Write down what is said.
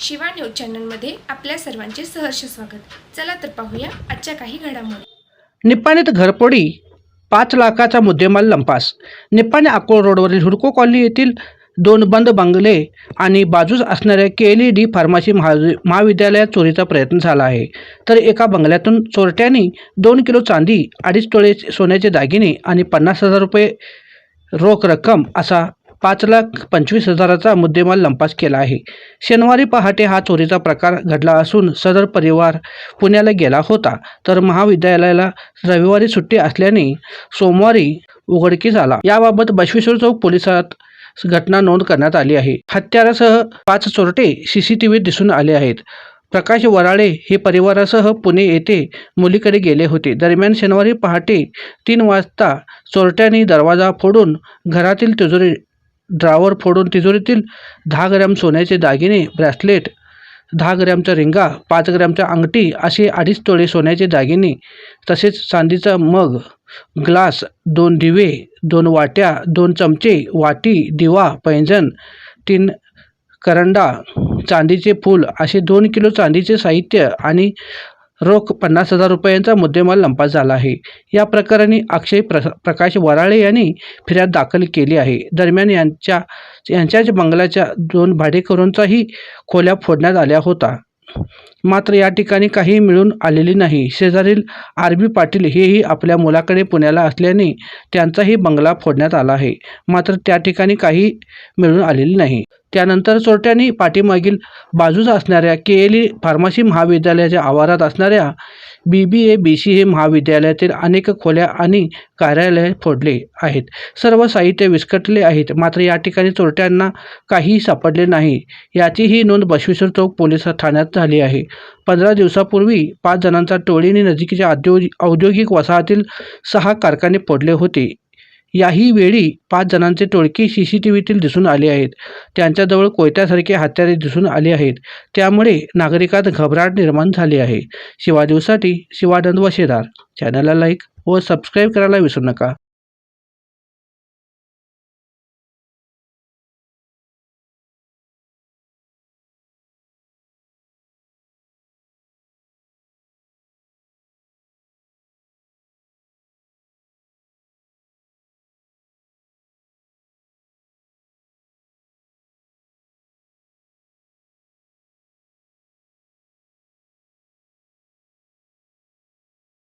Shiva news चॅनलमध्ये आपल्या सर्वांचे सहर्ष स्वागत. चला तर पाहूया आजच्या काही घडामोडी. निप्पाणीत घरपोडी पाच लाखाचा मुद्देमाल लंपास. निप्पाणी अकोळ रोडवरील हुडको कॉलनी येथील दोन बंद बंगले आणि बाजूस असणाऱ्या K L E D pharmacy महा महाविद्यालयात चोरीचा प्रयत्न झाला आहे. तर एका बंगल्यातून चोरट्यांनी दोन किलो चांदी अडीच तोळे सोन्याचे दागिने आणि पन्नास हजार रुपये रोख रक्कम असा पाच लाख पंचवीस हजाराचा मुद्देमाल लंपास केला आहे. शनिवारी पहाटे हा चोरीचा प्रकार घडला असून सदर परिवार पुण्याला गेला होता. तर महाविद्यालयाला रविवारी सुट्टी असल्याने सोमवारी उघडकीस आला याबाबत बसवेश्वर चौक पोलिसात घटना नोंद करण्यात आली आहे. हत्यारासह पाच चोरटे सी सी टी व्हीत दिसून आले आहेत. प्रकाश वराळे हे परिवारासह पुणे येथे मुलीकडे गेले होते. दरम्यान शनिवारी पहाटे तीन वाजता चोरट्यांनी दरवाजा फोडून घरातील तिजोरी ड्रावर फोडून तिजोरीतील दहा ग्रॅम सोन्याचे दागिने ब्रॅसलेट दहा ग्रॅमचा रिंगा पाच ग्रॅमचा अंगठी असे अडीच तोळे सोन्याचे दागिने तसेच चांदीचा मग ग्लास दोन दिवे दोन वाट्या दोन चमचे वाटी दिवा पैंजण तीन करंडा चांदीचे फूल असे दोन किलो चांदीचे साहित्य आणि रोख पन्नास हजार रुपयांचा मुद्देमाल लंपास झाला आहे. या प्रकरणी अक्षय प्र प्रकाश वराळे यांनी फिर्याद दाखल केली आहे. दरम्यान यांच्या यांच्याच बंगल्याच्या दोन भाडेकरूंचाही खोल्या फोडण्यात आल्या होता. मात्र या ठिकाणी काही मिळून आलेली नाही. शेजारील आर. बी. पाटील हेही आपल्या मुलाकडे पुण्याला असल्याने त्यांचाही बंगला फोडण्यात आला आहे. मात्र त्या ठिकाणी काही मिळून आलेली नाही. त्यानंतर चोरट्यांनी पाठीमागील बाजूस असणाऱ्या के. एल. ई. फार्मसी महाविद्यालयाच्या आवारात असणाऱ्या बी बी ए बी सी हे महाविद्यालयातील अनेक खोल्या आणि कार्यालय फोडले आहेत. सर्व साहित्य विस्कटले आहेत. मात्र या ठिकाणी चोरट्यांना काहीही सापडले नाही. याचीही नोंद बसवेश्वर चौक पोलीस ठाण्यात झाली आहे. पंधरा दिवसापूर्वी पाच जणांचा टोळीने नजीकच्या औद्योगिक वसाहतील सहा कारखाने फोडले होते. याही वेळी पाच जणांचे टोळके सी सी टी व्हीतील दिसून आले आहेत. त्यांच्याजवळ कोयत्यासारखे हत्यारे दिसून आले आहेत. त्यामुळे नागरिकात घबराट निर्माण झाली आहे. शिवादिवसाठी शिवानंद वशेदार. चॅनलला लाईक व सबस्क्राईब करायला विसरू नका.